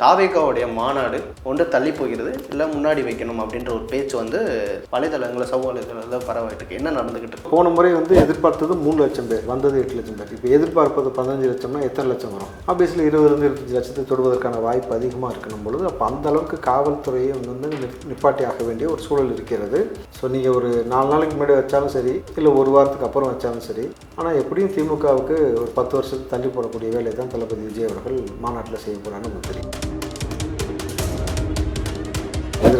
தாவேகாவுடைய மாநாடு ஒன்று தள்ளி போகிறது இல்லை முன்னாடி வைக்கணும் அப்படின்ற ஒரு பேச்சு வந்து வலைதளங்களில் சவால்களில் பரவாயிட்டு இருக்கு. என்ன நடந்துகிட்டு இருக்கு? போன முறை வந்து எதிர்பார்த்தது மூணு லட்சம் பேர் வந்தது எட்டு லட்சம் பேர். இப்போ எதிர்பார்ப்பது பதினஞ்சு லட்சம்னா எத்தனை லட்சம் வரும்? ஆப்வியஸ்லி இருபதுலேருந்து இருபத்தஞ்சு லட்சத்தை தொடுவதற்கான வாய்ப்பு அதிகமாக இருக்கணும் பொழுது அப்போ அந்த அளவுக்கு காவல்துறையை வந்து நிப்பாட்டி ஆக வேண்டிய ஒரு சூழல் இருக்கிறது. ஸோ நீங்கள் ஒரு நாலு நாளைக்கு முன்னாடி வச்சாலும் சரி இல்லை ஒரு வாரத்துக்கு அப்புறம் வச்சாலும் சரி ஆனால் எப்படியும் திமுகவுக்கு ஒரு பத்து வருஷத்துக்கு தள்ளி போடக்கூடிய வேலையை தான் தளபதி விஜய் அவர்கள் மாநாட்டில் செய்ய போகிறான்னு நமக்கு தெரியும்.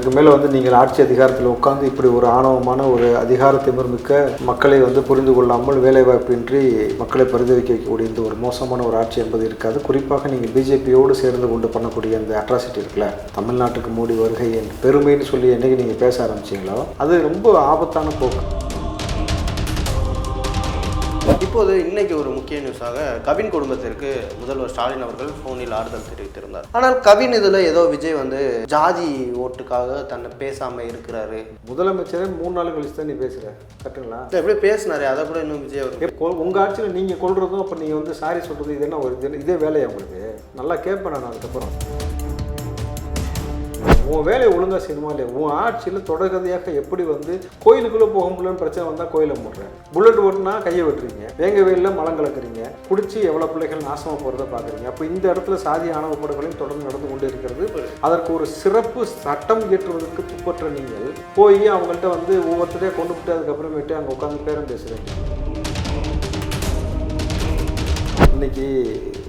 இதற்கு மேலே வந்து நீங்கள் ஆட்சி அதிகாரத்தில் உட்கார்ந்து இப்படி ஒரு ஆணவமான ஒரு அதிகாரத்தை திமிர்மிக்க மக்களை வந்து புரிந்து கொள்ளாமல் வேலைவாய்ப்பின்றி மக்களை பரிதவிக்க வைக்கக்கூடிய இந்த ஒரு மோசமான ஒரு ஆட்சி என்பது இருக்காது. குறிப்பாக நீங்கள் பிஜேபியோடு சேர்ந்து கொண்டு பண்ணக்கூடிய அந்த அட்ராசிட்டி இருக்குல்ல தமிழ்நாட்டுக்கு மோடி வருகை என் பெருமைன்னு சொல்லி என்னைக்கு நீங்கள் பேச ஆரம்பிச்சீங்களோ அது ரொம்ப ஆபத்தான போக்கு. இப்போது இன்னைக்கு ஒரு முக்கிய நியூஸாக கவின் குடும்பத்திற்கு முதல்வர் ஸ்டாலின் அவர்கள் ஃபோனில் ஆறுதல் தெரிவித்திருந்தார். ஆனால் கவின் இதில் ஏதோ விஜய் வந்து ஜாதி ஓட்டுக்காக தன்னை பேசாமல் இருக்கிறாரு. முதலமைச்சரே மூணு நாள் கழிச்சு தான் நீ பேசுகிற கரெக்டுங்களா எப்படி பேசினாரு அதை கூட இன்னும் விஜய் அவர் உங்கள் ஆட்சியில் நீங்கள் கொள்றதும் அப்போ நீங்கள் வந்து சாரி சொல்கிறது இது என்ன ஒரு இது- இதே வேலையா உங்களுக்கு? நல்லா கேட்பேன் நான் அதுக்கப்புறம். உன் வேலையை ஒழுங்காக செய்யணுமா இல்லையா? உன் ஆட்சியில் தொடர்கதையாக எப்படி வந்து கோயிலுக்குள்ளே போக முடியலன்னு பிரச்சனை வந்தால் கோயிலை மூடுறேன். புல்லட் ஓட்டுனா கையை வெட்டுறீங்க. வேங்க வெயிலில் மலம் கலக்குறீங்க. குடிச்சு எவ்வளோ பிள்ளைகள் நாசமாக போகிறத பார்க்குறீங்க. அப்போ இந்த இடத்துல சாதி ஆணவ படுகொலையும் தொடர்ந்து நடந்து கொண்டு இருக்கிறது அதற்கு ஒரு சிறப்பு சட்டம் இயற்றுவதற்கு துப்பற்ற நீங்கள் போய் அவங்கள்ட்ட வந்து ஒவ்வொருத்தரையும் கொண்டு போட்டு அதுக்கப்புறமேட்டு அங்கே உட்காந்து பேரம் பேசுகிறீங்க இன்னைக்கு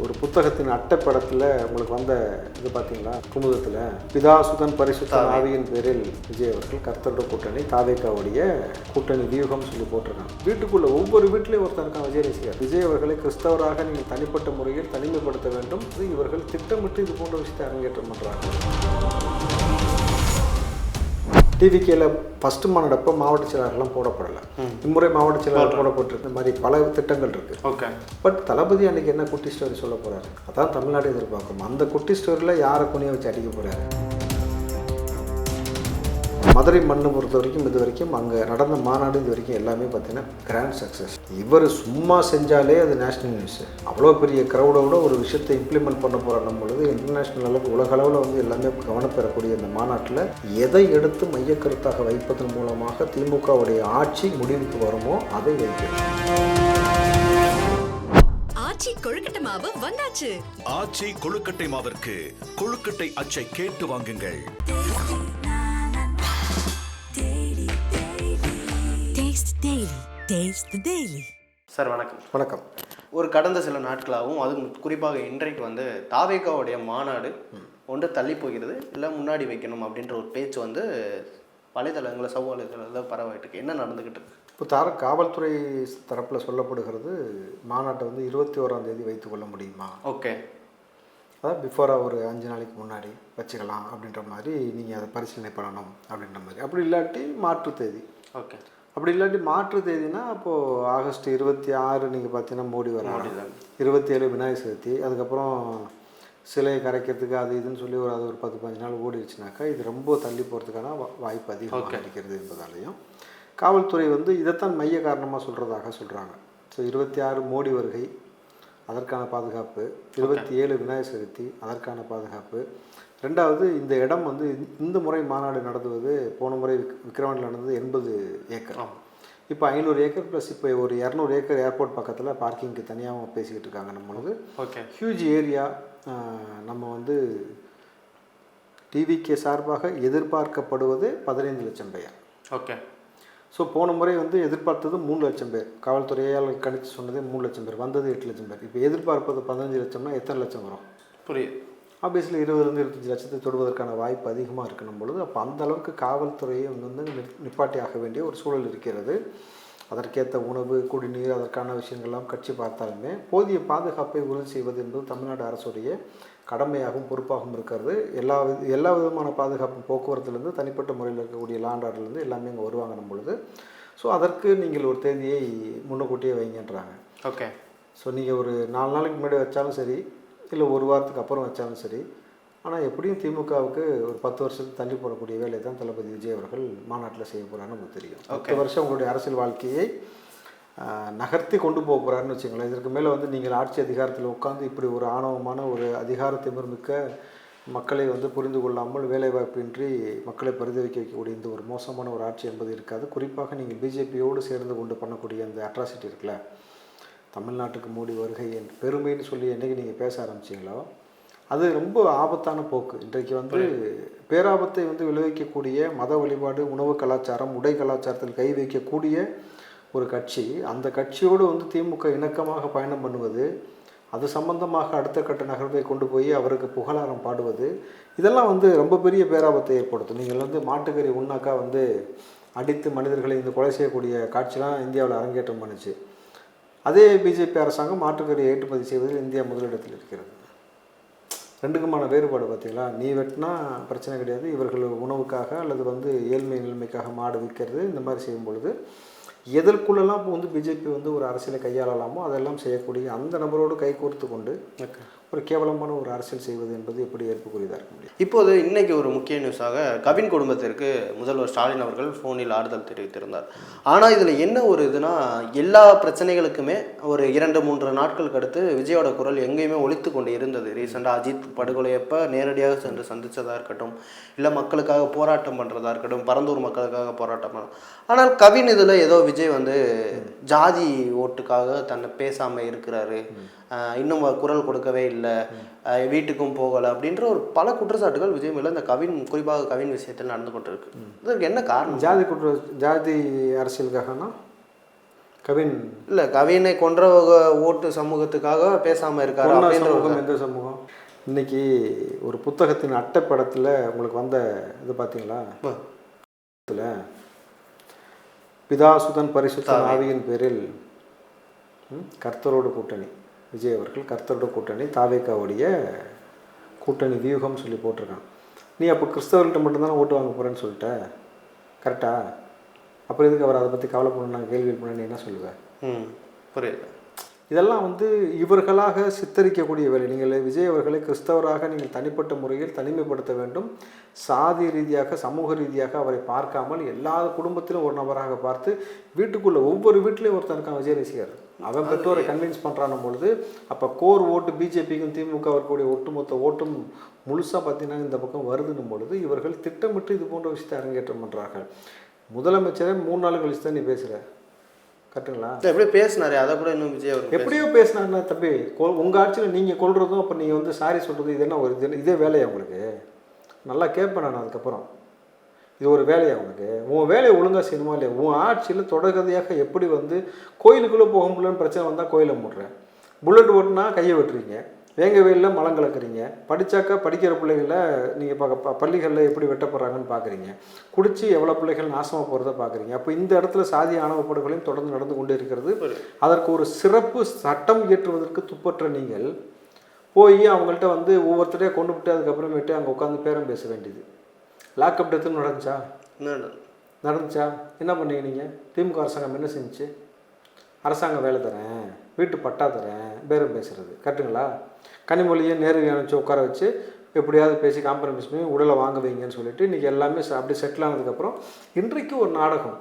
ஒரு புத்தகத்தின் அட்டைப்படத்தில் உங்களுக்கு வந்த இது பார்த்தீங்களா குமுதத்தில் பிதாசுதன் பரிசுத்தன் ஆவியின் பேரில் விஜய் அவர்கள் கர்த்தரோட கூட்டணி தாவேக்காவுடைய கூட்டணி வியூகம் சொல்லி போட்டிருக்காங்க. வீட்டுக்குள்ள ஒவ்வொரு வீட்லேயும் ஒருத்தர் இருக்கான் விஜய் ரசிகர். விஜய் அவர்களை கிறிஸ்தவராக நீங்கள் தனிப்பட்ட முறையில் தனிமைப்படுத்த வேண்டும். இவர்கள் திட்டமிட்டு இது போன்ற விஷயத்தை அரங்கேற்றம் பண்ணுறாங்க டிவிகேல ஃபர்ஸ்ட் மாநாடப்போ மாவட்ட செயலாளர்லாம் போடப்படலை. இம்முறை மாவட்ட செயலாளர் போடப்பட்டிருக்கு இந்த மாதிரி பல திட்டங்கள் இருக்குது ஓகே. பட் தளபதி அன்னைக்கு என்ன குட்டி ஸ்டோரி சொல்ல போறாரு? அதான் தமிழ்நாடு எதிர்பார்க்கும். அந்த குட்டி ஸ்டோரியில் யாரை குனிய வச்சு அடிக்க போறாரு? மதுரை மண்ணை பொறுத்த வரைக்கும் இது வரைக்கும் அங்கே நடந்த மாநாடு இது வரைக்கும் எல்லாமே பார்த்தீங்கன்னா கிராண்ட் சக்ஸஸ் இவர் சும்மா செஞ்சாலே அது நேஷனல் நியூஸ் அவ்வளோ பெரிய க்ரௌடோட ஒரு விஷயத்தை இம்ப்ளிமெண்ட் பண்ண போகிற பொழுது இன்டர்நேஷ்னல் அளவுக்கு உலக அளவில் வந்து எல்லாமே கவனப்பெறக்கூடிய இந்த மாநாட்டில் எதை எடுத்து மையக்கருத்தாக வைப்பதன் மூலமாக திமுகவுடைய ஆட்சி முடிவுக்கு வருமோ அதை வைக்கிறது ஆச்சி கொழுக்கட்டை மாவு வந்தாச்சு. ஆச்சி கொழுக்கட்டை மாவிற்கு கொழுக்கட்டை அச்சை கேட்டு வாங்குங்கள். டெய்லி சார் வணக்கம். வணக்கம். ஒரு கடந்த சில நாட்களாகவும் அதுவும் குறிப்பாக இன்றைக்கு வந்து தாவேகாவுடைய மாநாடு ஒன்று தள்ளி போகிறது. இல்லை முன்னாடி வைக்கணும் அப்படின்ற ஒரு பேச்சு வந்து வலைதளங்களில் சவால்களில் பரவாயிட்டு இருக்கு. என்ன நடந்துகிட்டு இருக்கு? இப்போ தர காவல்துறை தரப்பில் சொல்லப்படுகிறது மாநாட்டை வந்து இருபத்தி ஓராம் தேதி வைத்துக்கொள்ள முடியுமா? ஓகே. அதாவது பிஃபோராக ஒரு அஞ்சு நாளைக்கு முன்னாடி வச்சுக்கலாம் அப்படின்ற மாதிரி நீங்கள் அதை பரிசீலனை பண்ணணும் அப்படின்ற மாதிரி. அப்படி இல்லாட்டி மாற்று தேதி. ஓகே. அப்படி இல்லாட்டி மாற்று தேதினா அப்போது ஆகஸ்ட் இருபத்தி ஆறு நீங்கள் பார்த்தீங்கன்னா மோடி தான். இருபத்தி ஏழு விநாயகர் சதுர்த்தி. அதுக்கப்புறம் சிலையை கரைக்கிறதுக்கு அது இதுன்னு சொல்லி ஒரு அது ஒரு பத்து பதினஞ்சு நாள் ஓடிடுச்சுனாக்கா இது ரொம்ப தள்ளி போகிறதுக்கான வாய்ப்பு அதிகமாக இருக்கிறது என்பதாலையும் காவல்துறை வந்து இதைத்தான் மைய காரணமாக சொல்கிறதாக சொல்கிறாங்க ஸோ இருபத்தி ஆறு மோடி வருகை அதற்கான பாதுகாப்பு. இருபத்தி ஏழு விநாயகர் சதுர்த்தி அதற்கான பாதுகாப்பு. ரெண்டாவது இந்த இடம் வந்து இந்த முறை மாநாடு நடத்துவது போன முறை விக்- விக்ரவாண்டில் நடந்தது எண்பது ஏக்கர். இப்போ ஐநூறு ஏக்கர் ப்ளஸ் இப்போ ஒரு இரநூறு ஏக்கர் ஏர்போர்ட் பக்கத்தில் பார்க்கிங்க்கு தனியாக பேசிக்கிட்டு இருக்காங்க நம்மளுக்கு ஓகே. ஹியூஜ் ஏரியா நம்ம வந்து டிவிகே சார்பாக எதிர்பார்க்கப்படுவது பதினைந்து லட்சம் பெயர் ஓகே. ஸோ போன முறை வந்து எதிர்பார்த்தது மூணு லட்சம் பேர். காவல்துறையால் கணித்து சொன்னதே மூணு லட்சம் பேர். வந்தது எட்டு லட்சம் பேர். இப்போ எதிர்பார்ப்பது பதினஞ்சு லட்சம்னா எத்தனை லட்சம் வரும்? புரியுது. ஆப்வியஸ்லி இருபதுலேருந்து இருபத்தஞ்சி லட்சத்தை தொடுவதற்கான வாய்ப்பு அதிகமாக இருக்கணும் பொழுது அப்போ அந்த அளவுக்கு காவல்துறையை வந்து நிப்- நிப்பாட்டி ஆக வேண்டிய ஒரு சூழல் இருக்கிறது. அதற்கேற்ற உணவு குடிநீர் அதற்கான விஷயங்கள்லாம் கட்சி பார்த்தாலுமே போதிய பாதுகாப்பை உறுதி செய்வது என்பது தமிழ்நாடு அரசுடைய கடமையாகவும் பொறுப்பாகவும் இருக்கிறது. எல்லா எல்லா விதமான பாதுகாப்பும் போக்குவரத்துலேருந்து தனிப்பட்ட முறையில் இருக்கக்கூடிய லாண்டார்லேருந்து எல்லாமே இங்கே வருவாங்கன்னும் பொழுது ஸோ அதற்கு நீங்கள் ஒரு தேதியை முன்னக்கூட்டியே வைங்கன்றாங்க. ஓகே ஸோ நீங்கள் ஒரு நாலு நாளைக்கு முன்னாடி வச்சாலும் சரி இல்லை ஒரு வாரத்துக்கு அப்புறம் வச்சாலும் சரி ஆனால் எப்படியும் திமுகவுக்கு ஒரு பத்து வருஷத்துக்கு தள்ளி போடக்கூடிய வேலையை தான் தளபதி விஜய் அவர்கள் மாநாட்டில் செய்ய போகிறான்னு நமக்கு தெரியும். பத்து வருஷம் உங்களுடைய அரசியல் வாழ்க்கையை நகர்த்தி கொண்டு போக போகிறாருன்னு வச்சுங்களேன் இதற்கு மேலே வந்து நீங்கள் ஆட்சி அதிகாரத்தில் உட்காந்து இப்படி ஒரு ஆணவமான ஒரு அதிகார திமிர்மிக்க மக்களை வந்து புரிந்து கொள்ளாமல் வேலைவாய்ப்பின்றி மக்களை பரிதவிக்க வைக்கக்கூடிய இந்த ஒரு மோசமான ஒரு ஆட்சி என்பது இருக்காது. குறிப்பாக நீங்கள் பிஜேபியோடு சேர்ந்து கொண்டு பண்ணக்கூடிய அந்த அட்ராசிட்டி இருக்குல்ல தமிழ்நாட்டுக்கு மோடி வருகை என் பெருமைன்னு சொல்லி என்றைக்கு நீங்கள் பேச ஆரம்பிச்சீங்களோ அது ரொம்ப ஆபத்தான போக்கு. இன்றைக்கு வந்து பேராபத்தை வந்து விளைவிக்கக்கூடிய மத வழிபாடு உணவு கலாச்சாரம் உடை கலாச்சாரத்தில் கை வைக்கக்கூடிய ஒரு கட்சி அந்த கட்சியோடு வந்து திமுக இணக்கமாக பயணம் பண்ணுவது அது சம்பந்தமாக அடுத்த கட்ட நகர்வை கொண்டு போய் அவருக்கு புகழாரம் பாடுவது இதெல்லாம் வந்து ரொம்ப பெரிய பேராபத்தை ஏற்படுத்தும். நீங்கள் வந்து மாட்டுக்கறி உண்ணாக்கா வந்து அடித்து மனிதர்களை இந்த கொலை செய்யக்கூடிய காட்சிலாம் இந்தியாவில் அரங்கேற்றம் பண்ணுச்சு. அதே பிஜேபி அரசாங்கம் மாட்டுக்கறியை ஏற்றுமதி செய்வதில் இந்தியா முதலிடத்தில் இருக்கிறது. ரெண்டுக்குமான வேறுபாடு பார்த்தீங்களா? நீ வெட்டினா பிரச்சனை கிடையாது இவர்கள் உணவுக்காக அல்லது வந்து ஏழ்மை நிலைமைக்காக மாடு விற்கிறது இந்த மாதிரி செய்யும் பொழுது எதற்குள்ளெல்லாம் இப்போ வந்து பிஜேபி வந்து ஒரு அரசியலை கையாளலாமோ அதெல்லாம் செய்யக்கூடிய அந்த நபரோடு கைகோர்த்து கொண்டு ஒரு கேவலமான ஒரு அரசியல் செய்வது என்பது எப்படி ஏற்புக்குரியதாக இருக்க முடியும்? இப்போது இன்னைக்கு ஒரு முக்கிய நியூஸாக கவின் குடும்பத்திற்கு முதல்வர் ஸ்டாலின் அவர்கள் ஃபோனில் ஆறுதல் தெரிவித்திருந்தார். ஆனால் இதில் என்ன ஒரு இதுனா எல்லா பிரச்சனைகளுக்குமே ஒரு இரண்டு மூன்று நாட்களுக்கு அடுத்து விஜயோட குரல் எங்கேயுமே ஒலித்து கொண்டு இருந்தது. ரீசெண்டாக அஜித் படுகொலையப்ப நேரடியாக சென்று சந்தித்ததாக இருக்கட்டும் இல்லை மக்களுக்காக போராட்டம் பண்ணுறதா இருக்கட்டும் பரந்தூர் மக்களுக்காக போராட்டம் பண்ண ஆனால் கவின் இதில் ஏதோ விஜய் வந்து ஜாதி ஓட்டுக்காக தன்னை பேசாமல் இருக்கிறாரு. இன்னும் குரல் கொடுக்கவே இல்லை. வீட்டுக்கும் போகலை அப்படின்ற ஒரு பல குற்றச்சாட்டுகள் விஜய் மேல இந்த கவின் குறிப்பாக கவின் விஷயத்தில் நடந்து கொண்டிருக்கு. இதற்கு என்ன காரணம்? ஜாதி குற்ற ஜாதி அரசியலுக்காகனா? கவின். இல்லை கவினை கொன்றவங்க ஓட்டு சமூகத்துக்காக பேசாமல் இருக்காரு சமூகம் எந்த சமூகம்? இன்னைக்கு ஒரு புத்தகத்தின் அட்டைப்படத்தில் உங்களுக்கு வந்த இது பார்த்தீங்களா ப- இதில் பிதா சுதன் பரிசுத்த ஆவியின் பேரில் கர்த்தரோட கூட்டணி. விஜய் அவர்கள் கர்த்தரோட கூட்டணி தாவேக்காவுடைய கூட்டணி வியூகம் சொல்லி போட்டிருக்கான். நீ அப்போ கிறிஸ்தவர்கள்ட்ட மட்டும்தானே ஓட்டு வாங்க போகிறேன்னு சொல்லிட்ட? கரெக்டா? அப்புறம் எதுக்கு அவர் அதை பற்றி கவலைப்படணும் நான் கேள்வி பண்ண நீ என்ன சொல்லுவேன் ம் புரியுது. இதெல்லாம் வந்து இவர்களாக சித்தரிக்கக்கூடிய வேலை. நீங்கள் விஜய் அவர்களை கிறிஸ்தவராக நீங்கள் தனிப்பட்ட முறையில் தனிமைப்படுத்த வேண்டும். சாதி ரீதியாக சமூக ரீதியாக அவரை பார்க்காமல் எல்லா குடும்பத்திலும் ஒரு நபராக பார்த்து வீட்டுக்குள்ள ஒவ்வொரு வீட்லேயும் ஒருத்தன் இருக்கான் விஜய் ரசிகர். அவன் பெற்றோரை கன்வின்ஸ் பண்ணுறான பொழுது அப்போ கோர் ஓட்டு பிஜேபிக்கும் திமுக இருக்கக்கூடிய ஒட்டுமொத்த ஓட்டும் முழுசாக பார்த்தீங்கன்னா இந்த பக்கம் வருதுன்னும் பொழுது இவர்கள் திட்டமிட்டு இது போன்ற விஷயத்தை அரங்கேற்றம் பண்ணுறார்கள் முதலமைச்சரே மூணு நாள் கழிச்சு தான் நீ பேசுகிற கரெக்டுங்களா? எப்படி பேசினாரு அதை கூட இன்னும் விஜய் அவர் எப்படியோ பேசினாருன்னா தம்பி கொ- உங்க ஆட்சியில் நீங்க கொள்றதும் அப்போ நீங்க வந்து சாரி சொல்றது இது என்ன ஒரு இது இதே வேலையா உங்களுக்கு? நல்லா கேட்பேன் நான் அதுக்கப்புறம். இது ஒரு வேலையா உனக்கு? உன் வேலையை ஒழுங்கா செய்யணுமா இல்லையா? உன் ஆட்சியில் தொடர்கதையாக எப்படி வந்து கோயிலுக்குள்ளே போக முடியலன்னு பிரச்சனை வந்தால் கோயிலை மூடுறேன் புல்லட் ஓட்டுனா கையை வெட்டுறீங்க. வேங்க வெயிலில் மலம் கலக்குறீங்க. படித்தாக்கா படிக்கிற பிள்ளைகளை நீங்கள் பார்க்க பள்ளிகளில் எப்படி வெட்டப்படுறாங்கன்னு பார்க்குறீங்க குடிச்சு எவ்வளோ பிள்ளைகள் நாசமாக போகிறத பார்க்குறீங்க அப்போ இந்த இடத்துல சாதி ஆணவ படுகொலையும் தொடர்ந்து நடந்து கொண்டே இருக்கிறது. அதற்கு ஒரு சிறப்பு சட்டம் இயற்றுவதற்கு துப்பற்ற நீங்கள் போய் அவங்கள்ட்ட வந்து ஒவ்வொருத்தரையாக கொண்டு விட்டு அதுக்கப்புறமேட்டு அங்கே உட்காந்து பேரம் பேச வேண்டியது. லாக்அப் டெத்துன்னு நடந்துச்சா? நடந்துச்சா? என்ன பண்ணீங்க நீங்கள் திமுக அரசாங்கம் என்ன செஞ்சுச்சு? அரசாங்கம் வேலை தரேன் வீட்டு பட்டா தரேன் பேரம் பேசுறது. கரெக்டுங்களா கனிமொழியை நேரு அனுப்பிச்சு உட்கார வச்சு எப்படியாவது பேசி காம்ப்ரமைஸ் பண்ணி உடலை வாங்க வைங்கன்னு சொல்லிட்டு இன்றைக்கி எல்லாமே அப்படி செட்டில் ஆனதுக்கப்புறம் இன்றைக்கு ஒரு நாடகம்.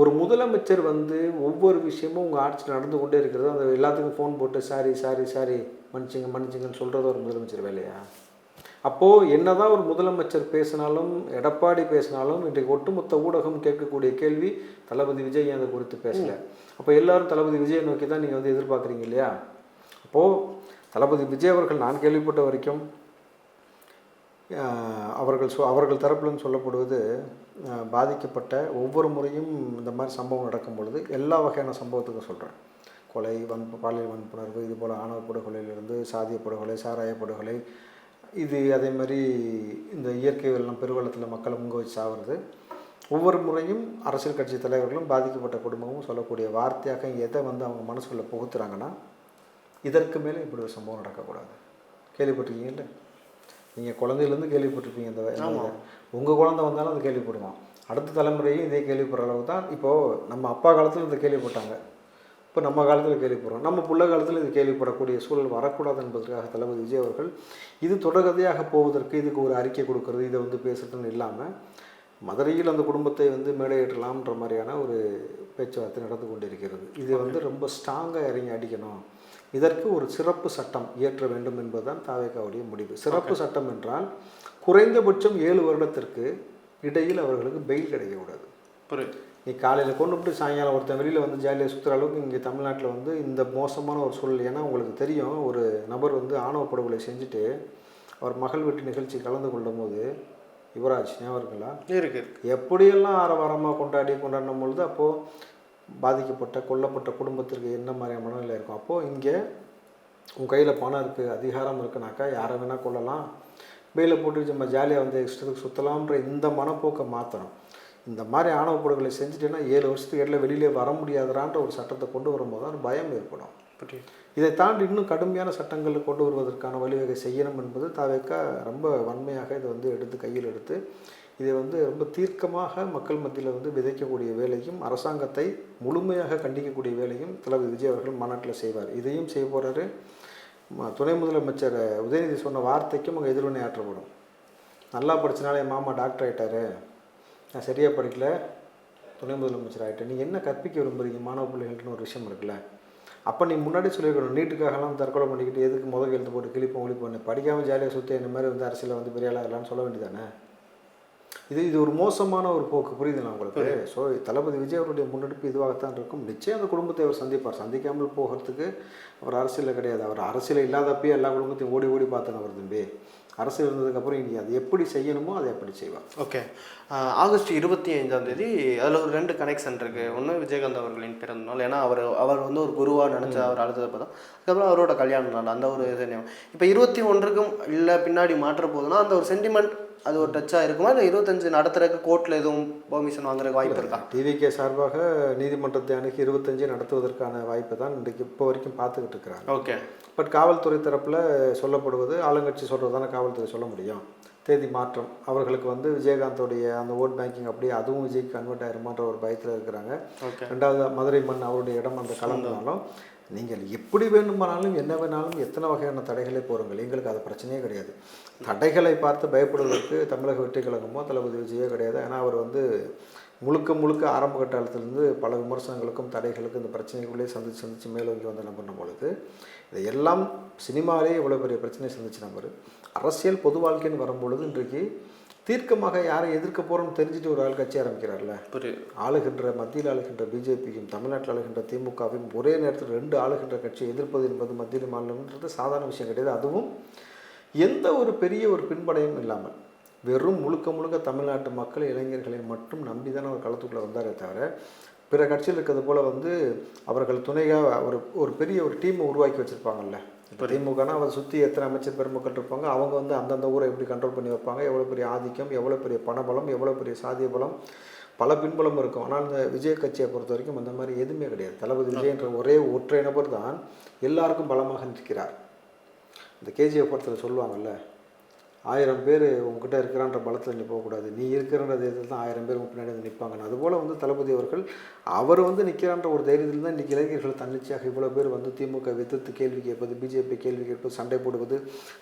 ஒரு முதலமைச்சர் வந்து ஒவ்வொரு விஷயமும் உங்கள் ஆட்சி நடந்து கொண்டே இருக்கிறது. அந்த எல்லாத்துக்கும் ஃபோன் போட்டு சாரி சாரி சாரி மன்னிச்சிங்க மன்னிச்சிங்கன்னு சொல்கிறது ஒரு முதலமைச்சர் வேலையா? அப்போது என்னதான் ஒரு முதலமைச்சர் பேசினாலும் எடப்பாடி பேசினாலும் இன்றைக்கு ஒட்டுமொத்த ஊடகம் கேட்கக்கூடிய கேள்வி தளபதி விஜய் அதை குறித்து பேசல? அப்போ எல்லாரும் தளபதி விஜயை நோக்கி தான் நீங்கள் வந்து எதிர்பார்க்குறீங்க இல்லையா? அப்போது தளபதி விஜய் அவர்கள் நான் கேள்விப்பட்ட வரைக்கும் அவர்கள் சொ அவர்கள் தரப்புலன்னு சொல்லப்படுவது பாதிக்கப்பட்ட ஒவ்வொரு முறையும் இந்த மாதிரி சம்பவம் நடக்கும் பொழுது எல்லா வகையான சம்பவத்துக்கும் சொல்கிறேன் கொலை வன் பாலியல் வன்புணர்வு இது போல் ஆணவ படுகொலையிலிருந்து சாதிய படுகொலை சாராய படுகொலை இது அதே மாதிரி இந்த இயற்கை வெள்ளம் பெருவெள்ளத்தில் மக்களை முங்க வச்சு சாவுறது. ஒவ்வொரு முறையும் அரசியல் கட்சி தலைவர்களும் பாதிக்கப்பட்ட குடும்பமும் சொல்லக்கூடிய வார்த்தையாக எதை வந்து அவங்க மனசுக்குள்ளே புகுத்துறாங்கன்னா இதற்கு மேலே இப்படி ஒரு சம்பவம் நடக்கக்கூடாது. கேள்விப்பட்டிருக்கீங்கல்ல? நீங்கள் குழந்தையிலேருந்து கேள்விப்பட்டிருப்பீங்க இந்த உங்கள் குழந்தை வந்தாலும் அது கேள்விப்படுவான். அடுத்த தலைமுறையும் இதே கேள்விப்படுற அளவுக்கு தான் இப்போது நம்ம அப்பா காலத்தில் இந்த கேள்விப்பட்டாங்க. இப்போ நம்ம காலத்தில் கேள்விப்படுறோம். நம்ம புள்ள காலத்தில் இது கேள்விப்படக்கூடிய சூழல் வரக்கூடாது என்பதற்காக தளபதி விஜய் அவர்கள் இது தொடர்கதையாக போவதற்கு இதுக்கு ஒரு அறிக்கை கொடுக்கறது இதை வந்து பேசுறதுன்னு இல்லாமல் மதுரையில் அந்த குடும்பத்தை வந்து மேடையேற்றலாம்ன்ற மாதிரியான ஒரு பேச்சுவார்த்தை நடந்து கொண்டிருக்கிறது. இது வந்து ரொம்ப ஸ்ட்ராங்காக இறங்கி அடிக்கணும். இதற்கு ஒரு சிறப்பு சட்டம் இயற்ற வேண்டும் என்பதுதான் தாவேக்காவுடைய முடிவு. சிறப்பு சட்டம் என்றால் குறைந்தபட்சம் ஏழு வருடத்திற்கு இடையில் அவர்களுக்கு பெயில் கிடைக்கக்கூடாது. புரியுது. நீ காலையில் கொண்டு விட்டு சாயங்காலம் ஒருத்தன் வெளியில் வந்து ஜாலியாக சுற்றுற அளவுக்கு இங்கே தமிழ்நாட்டில் வந்து இந்த மோசமான ஒரு சூழல். ஏன்னா உங்களுக்கு தெரியும் ஒரு நபர் வந்து ஆணவ படுகொலை செஞ்சுட்டு அவர் மகள் வீட்டு நிகழ்ச்சி கலந்து கொள்ளும் போது யுவராஜ் ஞாபகம் இருக்குங்களா? இருக்கு எப்படியெல்லாம் ஆரவாரமாக கொண்டாடி கொண்டாடும் பொழுது அப்போது பாதிக்கப்பட்ட கொல்லப்பட்ட குடும்பத்திற்கு என்ன மாதிரியான மனநிலை இருக்கும்? அப்போது இங்கே உன் கையில் பணம் இருக்குது அதிகாரம் இருக்குனாக்கா யாரை வேணால் கொள்ளலாம் பெயில போட்டு நம்ம ஜாலியாக வந்து இஷ்டத்துக்கு சுற்றலாம்ன்ற இந்த மனப்போக்கை மாற்றணும் இந்த மாதிரி ஆணவ படுகொலை செஞ்சுட்டேன்னா ஏழு வருஷத்துக்கு இடையில வெளியிலே வர முடியாதுறான்ற ஒரு சட்டத்தை கொண்டு வரும்போது தான் பயம் ஏற்படும். இதை தாண்டி இன்னும் கடுமையான சட்டங்கள் கொண்டு வருவதற்கான வழிவகை செய்யணும் என்பது தாவேக்கா ரொம்ப வன்மையாக இதை வந்து எடுத்து கையில் எடுத்து இதை வந்து ரொம்ப தீர்க்கமாக மக்கள் மத்தியில் வந்து விதைக்கக்கூடிய வேலையும் அரசாங்கத்தை முழுமையாக கண்டிக்கக்கூடிய வேலையும் தளபதி விஜய் அவர்கள் மாநாட்டில் செய்வார். இதையும் செய்ய போகிறாரு துணை முதலமைச்சர் உதயநிதி சொன்ன வார்த்தைக்கும் அங்கே எதிர்வினை ஆற்றப்படும். நல்லா படிச்சனால என் மாமா டாக்டர் ஆகிட்டாரு நான் சரியாக படிக்கல. துணை முதலமைச்சர் ஆகிட்டேன் நீங்கள் என்ன கற்பிக்க விரும்புறீங்க? மாணவ பிள்ளைகள்னு ஒரு விஷயம் இருக்குல்ல. அப்போ நீ முன்னாடி சொல்லியிருக்கணும். நீட்டுக்காகலாம் தற்கொலை பண்ணிக்கிட்டு எதுக்கு முதல் எழுத்து போட்டு கிளிப்போம் ஒழிப்போம் படிக்காமல் ஜாலியாக சுற்றி இந்த மாதிரி வந்து அரசியலில் வந்து பெரிய ஆளாக இருக்கலாம்னு சொல்ல வேண்டியதானே இது இது ஒரு மோசமான ஒரு போக்கு. புரியுதுங்களா உங்களுக்கு? ஸோ தளபதி விஜய் அவருடைய முன்னெடுப்பு இதுவாகத்தான் இருக்கும். நிச்சயம் அந்த குடும்பத்தை அவர் சந்திப்பார். சந்திக்காமல் போகிறதுக்கு அவர் அரசியலில் கிடையாது. அவர் அரசியல் இல்லாதப்பயே எல்லா குடும்பத்தையும் ஓடி ஓடி பார்த்தேன் அவர் தம்பி. அரசியல் இருந்ததுக்கப்புறம் இனி அது எப்படி செய்யணுமோ அதை எப்படி செய்வார் ஓகே. ஆகஸ்ட் இருபத்தி ஐந்தாம் தேதி அதில் ஒரு ரெண்டு கனெக்ஷன் இருக்கு. ஒன்று விஜயகாந்த் அவர்களின் பிறந்த நாள். ஏன்னா அவர் அவர் வந்து ஒரு குருவாக நினச்ச அவர் அழுத்ததை பார்த்தோம் அதுக்கப்புறம் அவரோட கல்யாண நாள். அந்த ஒரு இது. இப்போ இருபத்தி ஒன்றுக்கும் இல்லை பின்னாடி மாற்ற போகுதுன்னா அந்த ஒரு சென்டிமெண்ட் அது ஒரு டச்சாக இருக்குமா? இல்லை இருபத்தஞ்சு நடத்துறதுக்கு கோர்ட்டில் எதுவும் பெர்மிஷன் வாங்குறதுக்கு வாய்ப்பு இருக்கா? டிவிகே சார்பாக நீதிமன்றத்தை அணுகி இருபத்தஞ்சு நடத்துவதற்கான வாய்ப்பை தான் இன்றைக்கு இப்போ வரைக்கும் பார்த்துக்கிட்டு இருக்கிறாங்க. ஓகே பட் காவல்துறை தரப்பில் சொல்லப்படுவது ஆளுங்கட்சி சொல்கிறது தானே காவல்துறை சொல்ல முடியும். தேதி மாற்றம். அவர்களுக்கு வந்து விஜயகாந்தோடைய அந்த ஓட் பேங்கிங் அப்படியே அதுவும் விஜய்க்கு கன்வெர்ட் ஆயிருமான்ற ஒரு பயத்தில் இருக்கிறாங்க. ரெண்டாவது மதுரை மண் அவருடைய இடம் அந்த கலந்தாலும் நீங்கள் எப்படி வேண்டுமானாலும் என்ன வேணாலும் எத்தனை வகையான தடைகளை போருங்கள் எங்களுக்கு அது பிரச்சனையே கிடையாது. தடைகளை பார்த்து பயப்படுவதற்கு தமிழக வெற்றி கழகமோ தளபதி விஜயோ கிடையாது. ஏன்னா அவர் வந்து முழுக்க முழுக்க ஆரம்ப கட்டத்திலிருந்து பல விமர்சனங்களுக்கும் தடைகளுக்கும் இந்த பிரச்சனைக்குள்ளே சந்திச்சு சந்திச்சு மேலோங்கி வந்த நம்பர் பொழுது இதையெல்லாம் சினிமாவிலே இவ்வளோ பெரிய பிரச்சனையை சந்திச்சு நம்பர் அரசியல் பொது வாழ்க்கைன்னு வரும்பொழுது இன்றைக்கு தீர்க்கமாக யாரை எதிர்க்க போகிறோம்னு தெரிஞ்சுட்டு ஒரு ஆள் கட்சி ஆரம்பிக்கிறார்ல? புரியுது. ஆளுகின்ற மத்தியில் ஆளுகின்ற பிஜேபியும் தமிழ்நாட்டில் ஆளுகின்ற திமுகவையும் ஒரே நேரத்தில் ரெண்டு ஆளுகின்ற கட்சியை எதிர்ப்பது என்பது மத்தியில் மாநிலம்ன்றது சாதாரண விஷயம் கிடையாது. அதுவும் எந்த ஒரு பெரிய ஒரு பின்படையும் இல்லாமல் வெறும் முழுக்க முழுக்க தமிழ்நாட்டு மக்கள் இளைஞர்களை மட்டும் நம்பி தானே அவர் களத்துக்குள்ளே வந்தாரே தவிர பிற கட்சியில் இருக்கிறது போல் வந்து அவர்கள் துணையாக ஒரு ஒரு பெரிய ஒரு டீமை உருவாக்கி வச்சுருப்பாங்கல்ல? இப்போ திமுகனா அதை சுற்றி எத்தனை அமைச்சர் பெருமக்கள் இருப்பாங்க? அவங்க வந்து அந்தந்த ஊரை எப்படி கண்ட்ரோல் பண்ணி வைப்பாங்க? எவ்வளோ பெரிய ஆதிக்கம் எவ்வளோ பெரிய பணபலம் எவ்வளோ பெரிய சாதிய பலம்? பல பின்புலம் இருக்கும். ஆனால் இந்த விஜய் கட்சியை பொறுத்த வரைக்கும் அந்த மாதிரி எதுவுமே கிடையாது. தளபதி விஜய்ன்ற ஒரே ஒற்றை நபர் தான் எல்லாருக்கும் பலமாக நிற்கிறார். இந்த கேஜிஎஃப் படத்தில் சொல்லுவாங்கல்ல ஆயிரம் பேர் உங்ககிட்ட இருக்கிறான்ற பலத்தில் நீ போகக்கூடாது. நீ இருக்கிறன்ற தைரியத்தில் தான் ஆயிரம் பேர் உங்க பின்னாடி வந்து நிற்பாங்க அதுபோல் வந்து தளபதி அவர்கள் அவர் வந்து நிற்கிறான்ற ஒரு தைரியத்தில் தான் இன்றைக்கி இளைஞர்கள் தன்னிச்சையாக இவ்வளோ பேர் வந்து திமுக எதிர்த்து கேள்வி கேட்பது பிஜேபி கேள்வி கேட்பது சண்டை போடுவது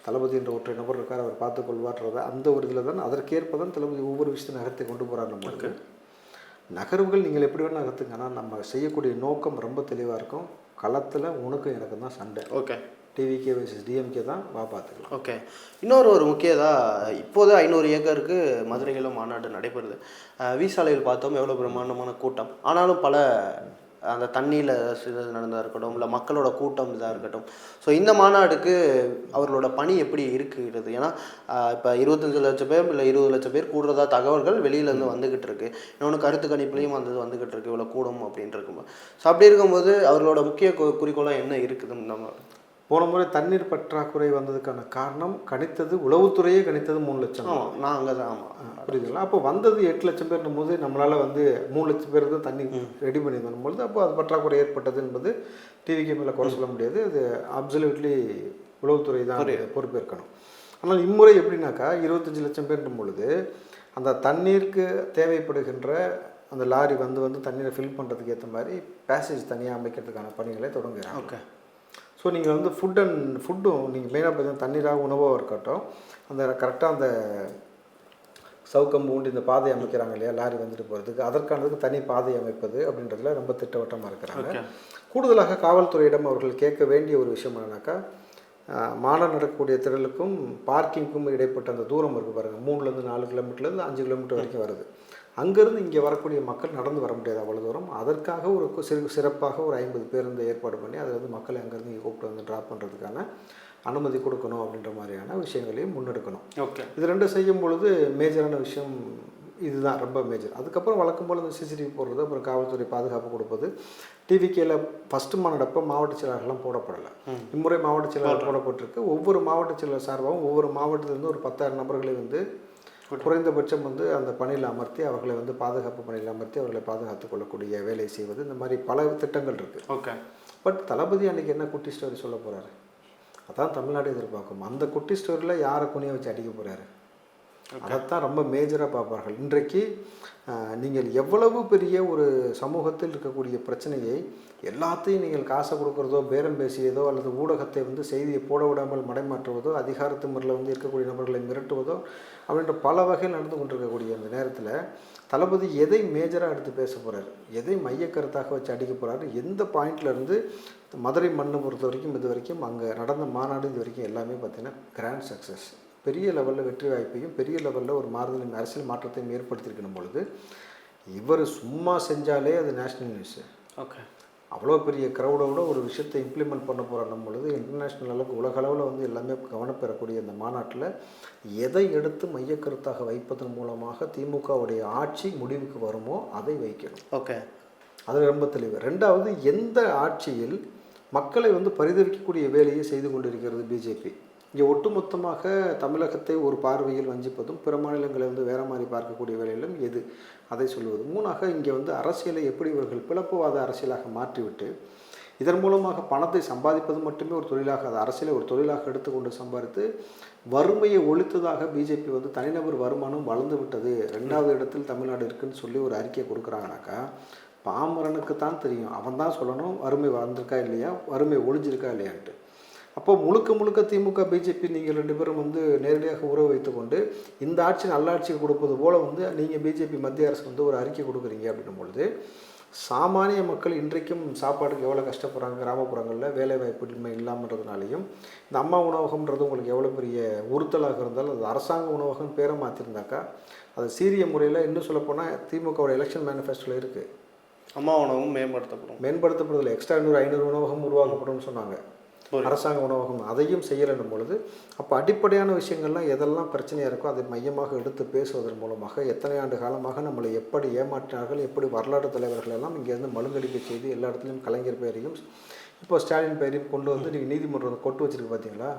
தளபதி என்ற ஒற்றை நபர் இருக்கார் அவர் பார்த்து கொள்வார்ன்றத அந்த ஒரு இதில் தான் அதற்கேற்ப தான் தளபதி ஒவ்வொரு விஷயத்தை நகர்த்தி கொண்டு போகிறார் நம்மளுக்கு நகர்வுகள் நீங்கள் எப்படி வேணால் நகர்த்துங்க. ஆனால் நம்ம செய்யக்கூடிய நோக்கம் ரொம்ப தெளிவாக இருக்கும். களத்தில் உனக்கும் எனக்கு தான் சண்டை. ஓகே. டிவிகே வர்சஸ் டிஎம்கே தான் வா பார்த்துக்கலாம். ஓகே இன்னொரு ஒரு முக்கியதா இப்போது ஐநூறு ஏக்கருக்கு மதுரையில் மாநாடு நடைபெறுது. அஹ் வி சாலையில் பார்த்தோம் எவ்வளோ பிரம்மாண்டமான கூட்டம். ஆனாலும் பல அந்த தண்ணியில் நடந்ததாக இருக்கட்டும் இல்லை மக்களோட கூட்டம் இதாக இருக்கட்டும். ஸோ இந்த மாநாடுக்கு அவர்களோட பணி எப்படி இருக்கிறது? ஏன்னா இப்போ இருபத்தஞ்சு லட்சம் பேர் இல்லை இருபது லட்சம் பேர் கூடுறதா தகவல்கள் வெளியிலேருந்து வந்துக்கிட்டு இருக்கு. இன்னொன்று கருத்து கணிப்புலையும் வந்தது வந்துக்கிட்டு இருக்கு. இவ்வளோ கூடும் அப்படின்ட்டு இருக்கும்போது ஸோ அப்படி இருக்கும்போது அவர்களோட முக்கிய குறிக்கோளாக என்ன இருக்குது நம்ம போன முறை தண்ணீர் பற்றாக்குறை வந்ததுக்கான காரணம் கணித்தது உளவுத்துறையே கணித்தது மூணு லட்சம் ஆமாம் நான் அங்கே தான் ஆமாம் புரியுதுங்களா? அப்போ வந்தது எட்டு லட்சம் பேர்னும் போது நம்மளால் வந்து மூணு லட்சம் பேர் தான் தண்ணி ரெடி பண்ணி வரும்பொழுது அப்போ அது பற்றாக்குறை ஏற்பட்டது என்பது டிவிக்கு மேலே குறை சொல்ல முடியாது. அது அப்சல்யூட்லி உளவுத்துறை தான் பொறுப்பேற்கணும். ஆனால் இம்முறை எப்படின்னாக்கா இருபத்தஞ்சி லட்சம் பேர்னும் பொழுது அந்த தண்ணீருக்கு தேவைப்படுகின்ற அந்த லாரி வந்து வந்து தண்ணீரை ஃபில் பண்ணுறதுக்கு ஏற்ற மாதிரி பேசேஜ் தனியாக அமைக்கிறதுக்கான பணிகளை தொடங்குகிறாங்க. ஓகே. ஸோ நீங்கள் வந்து ஃபுட் அண்ட் ஃபுட்டும் நீங்கள் மெயினாக பார்த்தீங்கன்னா தண்ணீராக உணவாக இருக்கட்டும். அந்த கரெக்டாக அந்த சவுக்கம்பு உண்டு இந்த பாதை அமைக்கிறாங்க இல்லையா லாரி வந்துட்டு போகிறதுக்கு அதற்கானதுக்கு தனி பாதை அமைப்பது அப்படின்றதுல ரொம்ப திட்டவட்டமாக இருக்கிறாங்க. கூடுதலாக காவல்துறையிடம் அவர்கள் கேட்க வேண்டிய ஒரு விஷயம் என்னன்னாக்கா மாநாடு நடக்கக்கூடிய திடலுக்கும் பார்க்கிங்க்கும் இடைப்பட்ட அந்த தூரம் இருக்குது பாருங்கள் மூணுலேருந்து நாலு கிலோமீட்டர்லேருந்து அஞ்சு கிலோமீட்டர் வரைக்கும் வருது. அங்கேருந்து இங்கே வரக்கூடிய மக்கள் நடந்து வர முடியாது அவ்வளோ தூரம். அதற்காக ஒரு சிறு சிறப்பாக ஒரு ஐம்பது பேருந்து ஏற்பாடு பண்ணி அதில் வந்து மக்களை அங்கேருந்து இங்கே கூப்பிட்டு வந்து ட்ராப் பண்ணுறதுக்கான அனுமதி கொடுக்கணும் அப்படின்ற மாதிரியான விஷயங்களையும் முன்னெடுக்கணும். ஓகே இது ரெண்டும் செய்யும் பொழுது மேஜரான விஷயம் இதுதான் ரொம்ப மேஜர் அதுக்கப்புறம் வழக்கம் போல் இந்த சிசிடிவி போடுறது அப்புறம் காவல்துறை பாதுகாப்பு கொடுப்பது. டிவிகேல ஃபஸ்ட்டு மாநாடப்போ மாவட்ட செயலாளர்கள்லாம் போடப்படலை. இம்முறை மாவட்ட செயலாளர் போடப்பட்டிருக்கு. ஒவ்வொரு மாவட்ட செயலர் சார்பாகவும் ஒவ்வொரு மாவட்டத்திலிருந்து ஒரு பத்தாயிரம் நபர்களை வந்து குறைந்தபட்சம் வந்து அந்த பணியில் அமர்த்தி அவர்களை வந்து பாதுகாப்பு பணியில் அமர்த்தி அவர்களை பாதுகாத்துக் கொள்ளக்கூடிய வேலை செய்வது இந்த மாதிரி பல திட்டங்கள் இருக்குது ஓகே. பட் தளபதி அன்னைக்கு என்ன குட்டி ஸ்டோரி சொல்ல போறாரு? அதான் தமிழ்நாடு எதிர்பார்க்கும். அந்த குட்டி ஸ்டோரியில் யாரை குனிய வச்சு அடிக்க போறாரு? அதைத்தான் ரொம்ப மேஜராக பார்ப்பார்கள். இன்றைக்கு நீங்கள் எவ்வளவு பெரிய ஒரு சமூகத்தில் இருக்கக்கூடிய பிரச்சனையை எல்லாத்தையும் நீங்கள் காசை கொடுக்குறதோ பேரம் பேசியதோ அல்லது ஊடகத்தை வந்து செய்தியை போட விடாமல் மடைமாற்றுவதோ அதிகாரத்து முறையில் வந்து இருக்கக்கூடிய நபர்களை மிரட்டுவதோ அப்படின்ற பல வகையில் நடந்து கொண்டிருக்கக்கூடிய அந்த நேரத்தில் தளபதி எதை மேஜராக எடுத்து பேச போகிறார் எதை மையக்கருத்தாக வச்சு அடிக்க போகிறாரு எந்த பாயிண்ட்லேருந்து மதுரை மண்ணை பொறுத்த வரைக்கும் இது வரைக்கும் அங்கே நடந்த மாநாடு இது வரைக்கும் எல்லாமே பார்த்திங்கன்னா கிராண்ட் சக்ஸஸ் பெரிய லெவலில் வெற்றி வாய்ப்பையும் பெரிய லெவலில் ஒரு மாறுதலையும் அரசியல் மாற்றத்தையும் ஏற்படுத்தியிருக்கணும் பொழுது இவர் சும்மா செஞ்சாலே அது நேஷ்னல் நியூஸு ஓகே அவ்வளோ பெரிய க்ரௌடோட ஒரு விஷயத்தை இம்ப்ளிமெண்ட் பண்ண போகிறோம் பொழுது இன்டர்நேஷ்னல் அளவுக்கு உலக அளவில் வந்து எல்லாமே கவனப்பெறக்கூடிய இந்த மாநாட்டில் எதை எடுத்து மையக்கருத்தாக வைப்பதன் மூலமாக திமுகவுடைய ஆட்சி முடிவுக்கு வருமோ அதை வைக்கணும். ஓகே அது ரொம்ப தெளிவு. ரெண்டாவது எந்த ஆட்சியில் மக்களை வந்து பரிதவிக்கக்கூடிய வேலையை செய்து கொண்டிருக்கிறது பிஜேபி இங்கே ஒட்டுமொத்தமாக தமிழகத்தை ஒரு பார்வையில் வஞ்சிப்பதும் பிற மாநிலங்களை வந்து வேற மாதிரி பார்க்கக்கூடிய வேலையிலும் எது? அதை சொல்லுவது மூணாக இங்கே வந்து அரசியலை எப்படி இவர்கள் பிளப்புவாத அரசியலாக மாற்றிவிட்டு இதன் மூலமாக பணத்தை சம்பாதிப்பது மட்டுமே ஒரு தொழிலாக அது அரசியலை ஒரு தொழிலாக எடுத்துக்கொண்டு சம்பாதித்து வறுமையை ஒழித்ததாக பிஜேபி வந்து தனிநபர் வருமானம் வளர்ந்து விட்டது. ரெண்டாவது இடத்தில் தமிழ்நாடு இருக்குன்னு சொல்லி ஒரு அறிக்கை கொடுக்குறாங்கனாக்கா பாமரனுக்கு தான் தெரியும். அவன் தான் சொல்லணும் வறுமை வளர்ந்துருக்கா இல்லையா? வறுமை ஒழிஞ்சிருக்கா இல்லையான்ட்டு. அப்போ முழுக்க முழுக்க திமுக பிஜேபி நீங்கள் ரெண்டு பேரும் வந்து நேரடியாக உறவு வைத்துக்கொண்டு இந்த ஆட்சி நல்ல ஆட்சி கொடுப்பது போல வந்து நீங்கள் பிஜேபி மத்திய அரசு வந்து ஒரு அறிக்கை கொடுக்குறீங்க அப்படின்னும் பொழுது சாமானிய மக்கள் இன்றைக்கும் சாப்பாடுக்கு எவ்வளோ கஷ்டப்படுறாங்க கிராமப்புறங்களில் வேலைவாய்ப்பின்மை இல்லாமன்றதுனாலையும் இந்த அம்மா உணவகம்ன்றது உங்களுக்கு எவ்வளோ பெரிய உறுத்தலாக இருந்தாலும் அது அரசாங்க உணவகம் பேரை மாற்றிருந்தாக்கா அது சீரிய முறையில் இன்னும் சொல்லப்போனால் திமுகவோட எலெக்ஷன் மேனிஃபெஸ்டோவில் இருக்குது அம்மா உணவும் மேம்படுத்தப்படும். மேம்படுத்தப்படுறதில்ல. எக்ஸ்ட்ரா இன்னொரு ஐநூறு உணவகம் உருவாக்கப்படும் சொன்னாங்க. அரசாங்க உணவகம் அதையும் செய்யலைன்னும் பொழுது அப்போ அடிப்படையான விஷயங்கள்லாம் எதெல்லாம் பிரச்சனையாக இருக்கோ அதை மையமாக எடுத்து பேசுவதன் மூலமாக எத்தனை ஆண்டு காலமாக நம்மளை எப்படி ஏமாற்றினார்கள் எப்படி வரலாற்று தலைவர்கள் எல்லாம் இங்கேருந்து மழுங்கடிக்க செய்து எல்லா இடத்துலையும் கலைஞர் பெயரையும் இப்போ ஸ்டாலின் பெயரையும் கொண்டு வந்து நீங்கள் நீதிமன்றம் கொட்டு வச்சிருக்கு பார்த்தீங்களா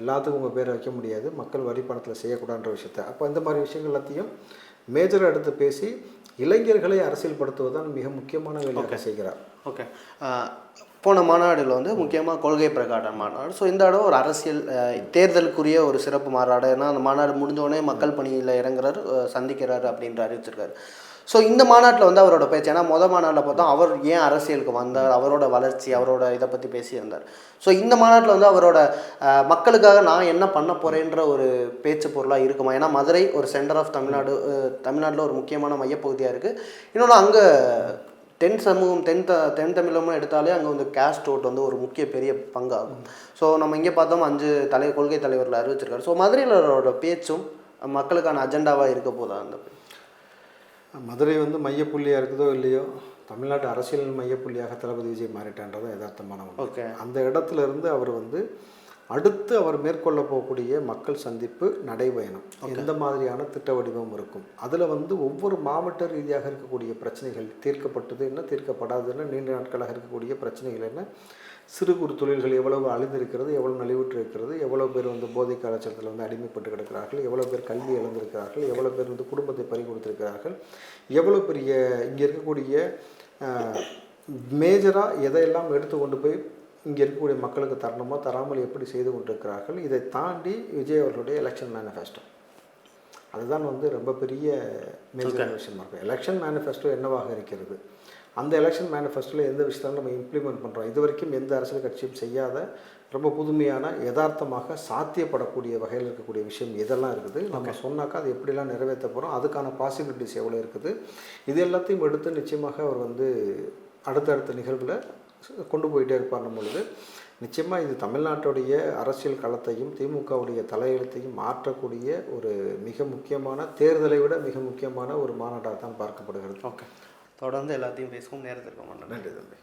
எல்லாத்துக்கும் உங்கள் பேரை வைக்க முடியாது மக்கள் வரி பணத்தில் செய்யக்கூடாதுன்ற விஷயத்த. அப்போ இந்த மாதிரி விஷயங்கள் எல்லாத்தையும் மேஜராக எடுத்து பேசி இளைஞர்களை அரசியல்படுத்துவதுதான் மிக முக்கியமான வேலையாக செய்கிறார். ஓகே போன மாநாடுகள் வந்து முக்கியமாக கொள்கை பிரகாட மாநாடு. ஸோ இந்த இடம் ஒரு அரசியல் தேர்தலுக்குரிய ஒரு சிறப்பு மாநாடு. ஏன்னா அந்த மாநாடு முடிஞ்சோடனே மக்கள் பணியில் இறங்குறாரு சந்திக்கிறாரு அப்படின்ற அறிவிச்சிருக்காரு. ஸோ இந்த மாநாட்டில் வந்து அவரோட பேச்சு ஏன்னா மொதல் மாநாட்டில் பார்த்தா அவர் ஏன் அரசியலுக்கு வந்தார் அவரோட வளர்ச்சி அவரோட இதை பற்றி பேசியிருந்தார். ஸோ இந்த மாநாட்டில் வந்து அவரோட மக்களுக்காக நான் என்ன பண்ண போகிறேன்ற ஒரு பேச்சு பொருளாக இருக்குமா? ஏன்னா மதுரை ஒரு சென்டர் ஆஃப் தமிழ்நாடு தமிழ்நாட்டில் ஒரு முக்கியமான மையப்பகுதியாக இருக்குது இன்னொன்று அங்கே தென் சமூகம் தென் த தென் தமிழமாக எடுத்தாலே அங்கே வந்து கேஸ்ட் ஓட் வந்து ஒரு முக்கிய பெரிய பங்காகும். ஸோ நம்ம இங்கே பார்த்தோம் அஞ்சு தலை கொள்கை தலைவர்கள் அறிவிச்சிருக்காரு. ஸோ மதுரையில் அவரோட பேச்சும் மக்களுக்கான அஜெண்டாவாக இருக்க போதா அந்த மதுரை வந்து மையப்புள்ளியாக இருக்குதோ இல்லையோ தமிழ்நாட்டு அரசியல் மையப்புள்ளியாக தளபதி விஜய் மாறிட்டான்றதான் யதார்த்தமான. ஓகே அந்த இடத்துல இருந்து அவர் வந்து அடுத்து அவர் மேற்கொள்ள போகக்கூடிய மக்கள் சந்திப்பு நடைபயணம். எந்த மாதிரியான திட்ட வடிவம் இருக்கும்? அதில் வந்து ஒவ்வொரு மாவட்ட ரீதியாக இருக்கக்கூடிய பிரச்சனைகள் தீர்க்கப்பட்டது என்ன தீர்க்கப்படாதுன்னு நீண்ட நாட்களாக இருக்கக்கூடிய பிரச்சனைகள் என்ன சிறு குறு தொழில்கள் எவ்வளவு அழிந்திருக்கிறது எவ்வளவு நலிவுற்று இருக்கிறது எவ்வளோ பேர் வந்து போதை கலாச்சாரத்தில் வந்து அடிமைப்பட்டு கிடக்கிறார்கள் எவ்வளோ பேர் கல்வி இழந்திருக்கிறார்கள் எவ்வளோ பேர் வந்து குடும்பத்தை பறி கொடுத்திருக்கிறார்கள் எவ்வளோ பெரிய இங்கே இருக்கக்கூடிய மேஜராக எதையெல்லாம் எடுத்து கொண்டு போய் இங்கே இருக்கக்கூடிய மக்களுக்கு தரணுமோ தராமல் எப்படி செய்து கொண்டிருக்கிறார்கள் இதை தாண்டி விஜய் அவர்களுடைய எலெக்ஷன் மேனிஃபெஸ்டோ அதுதான் வந்து ரொம்ப பெரிய மேஜரான விஷயமா இருக்கும் எலெக்ஷன் மேனிஃபெஸ்டோ என்னவாக இருக்கிறது? அந்த எலெக்ஷன் மேனிஃபெஸ்டோவில் எந்த விஷயத்தாலும் நம்ம இம்ப்ளிமெண்ட் பண்ணுறோம் இது வரைக்கும் எந்த அரசியல் கட்சியும் செய்யாத ரொம்ப புதுமையான யதார்த்தமாக சாத்தியப்படக்கூடிய வகையில் இருக்கக்கூடிய விஷயம் இதெல்லாம் இருக்குது. நம்ம சொன்னாக்கா அது எப்படிலாம் நிறைவேற்ற போகிறோம் அதுக்கான பாசிபிலிட்டிஸ் எவ்வளோ இருக்குது? இது எல்லாத்தையும் எடுத்து நிச்சயமாக அவர் வந்து அடுத்தடுத்த நிகழ்வில் கொண்டு போயிட்டே இருப்பார்னும் பொழுது நிச்சயமாக இது தமிழ்நாட்டுடைய அரசியல் களத்தையும் திமுகவுடைய தலையெழுத்தையும் மாற்றக்கூடிய ஒரு மிக முக்கியமான தேர்தலை விட மிக முக்கியமான ஒரு மாநாட்டாக தான் பார்க்கப்படுகிறது. ஓகே. தொடர்ந்து எல்லாத்தையும் பேசுவோம். நேரத்திற்கு நன்றி தம்பி.